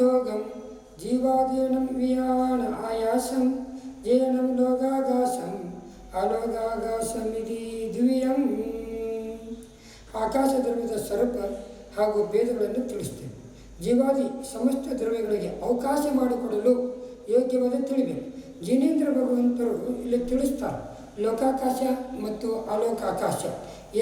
ಜೋಗಂ ಜೀವಾದೀನಂ ವಿಯಾಣ ಆಯಾಸಂ ಜೇನಂ ಲೋಗಾಗಾಸಂ ಅಲೋಗಾಗಾಸಮಿದಿ ದ್ವಿಯಂ ಆಕಾಶ ದ್ರವ್ಯದ ಸ್ವರೂಪ ಹಾಗೂ ಭೇದಗಳನ್ನು ತಿಳಿಸ್ತೇವೆ. ಜೀವಾದಿ ಸಮಸ್ತ ದ್ರವ್ಯಗಳಿಗೆ ಅವಕಾಶ ಮಾಡಿಕೊಡಲು ಯೋಗ್ಯವಾದ ತಿಳಿಬೇಕು. ಜಿನೇಂದ್ರ ಭಗವಂತರು ಇಲ್ಲಿ ತಿಳಿಸ್ತಾರೆ, ಲೋಕಾಕಾಶ ಮತ್ತು ಅಲೋಕಾಕಾಶ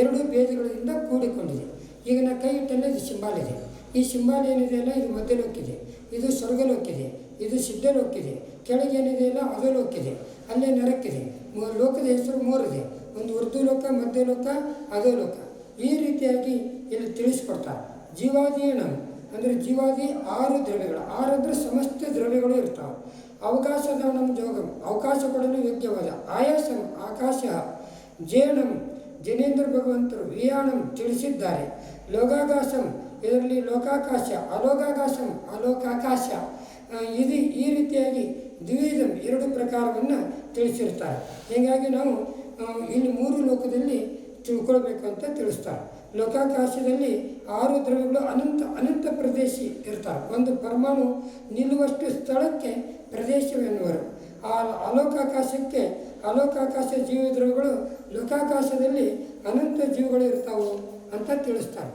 ಎರಡು ಭೇದಗಳಿಂದ ಕೂಡಿಕೊಂಡಿದೆ. ಈಗ ನಾ ಕೈ ಇಟ್ಟಲ್ಲಿ ಸಿಂಬಾಲಿದೆ ಈ ಸಿಂಬಾಲ್ ಏನಿದೆ ಅಲ್ಲ ಇದು ಮಧ್ಯ ಲೋಕಿದೆ ಇದು ಸ್ವರ್ಗ ಲೋಕಿದೆ ಇದು ಸಿದ್ಧಲೋಕಿದೆ, ಕೆಳಗೇನಿದೆ ಅಲ್ಲ ಅಧೋಲೋಕಿದೆ, ಅಲ್ಲೇ ನರಕ್ಕಿದೆ. ಮೂರು ಲೋಕದ ಹೆಸರು ಮೂರಿದೆ, ಒಂದು ಉರ್ದು ಲೋಕ, ಮಧ್ಯ ಮಧ್ಯಲೋಕ ಅಧೋಲೋಕ ಈ ರೀತಿಯಾಗಿ ಇಲ್ಲಿ ತಿಳಿಸ್ಕೊಡ್ತಾರೆ. ಏನು, ಅಂದರೆ ಜೀವಾದಿ ಆರು ದ್ರವ್ಯಗಳು ಆರು ಅಂದರೆ ಸಮಸ್ತ ದ್ರವ್ಯಗಳು ಇರ್ತಾವೆ. ಅವಕಾಶದಾನಂ ಜೋಗಂ ಅವಕಾಶ ಕೊಡಲು ಯೋಗ್ಯವಾದ. ಆಯಾಸಂ, ಆಕಾಶ, ಜೇನಂ, ಜನೇಂದ್ರ ಭಗವಂತರು ವಿಯಾಣಂ ತಿಳಿಸಿದ್ದಾರೆ. ಲೋಗಾಕಾಶಂ ಲೋಕಾಕಾಶ ಅಲೋಕಾಕಾಶಂ, ಅಲೋಕಾಕಾಶ. ಇದು ಈ ರೀತಿಯಾಗಿ ದ್ವಿಧಂ ಎರಡು ಪ್ರಕಾರವನ್ನು ತಿಳಿಸಿರ್ತಾರೆ. ಹೀಗಾಗಿ ನಾವು ಇಲ್ಲಿ ಮೂರು ಲೋಕದಲ್ಲಿ ತಿಳ್ಕೊಳ್ಬೇಕು ಅಂತ ತಿಳಿಸ್ತಾರೆ. ಲೋಕಾಕಾಶದಲ್ಲಿ ಆರು ದ್ರವ್ಯಗಳು ಅನಂತ ಅನಂತ ಪ್ರದೇಶಿ ಇರ್ತಾರೆ. ಒಂದು ಪರಮಾಣು ನಿಲ್ಲುವಷ್ಟು ಸ್ಥಳಕ್ಕೆ ಪ್ರದೇಶವೆನ್ನುವರು. ಆ ಅಲೋಕಾಕಾಶಕ್ಕೆ ಅಲೋಕಾಕಾಶ ಜೀವ ದ್ರವ್ಯಗಳು ಲೋಕಾಕಾಶದಲ್ಲಿ ಅನಂತ ಜೀವಗಳು ಇರ್ತಾವೆ ಅಂತ ತಿಳಿಸ್ತಾರೆ.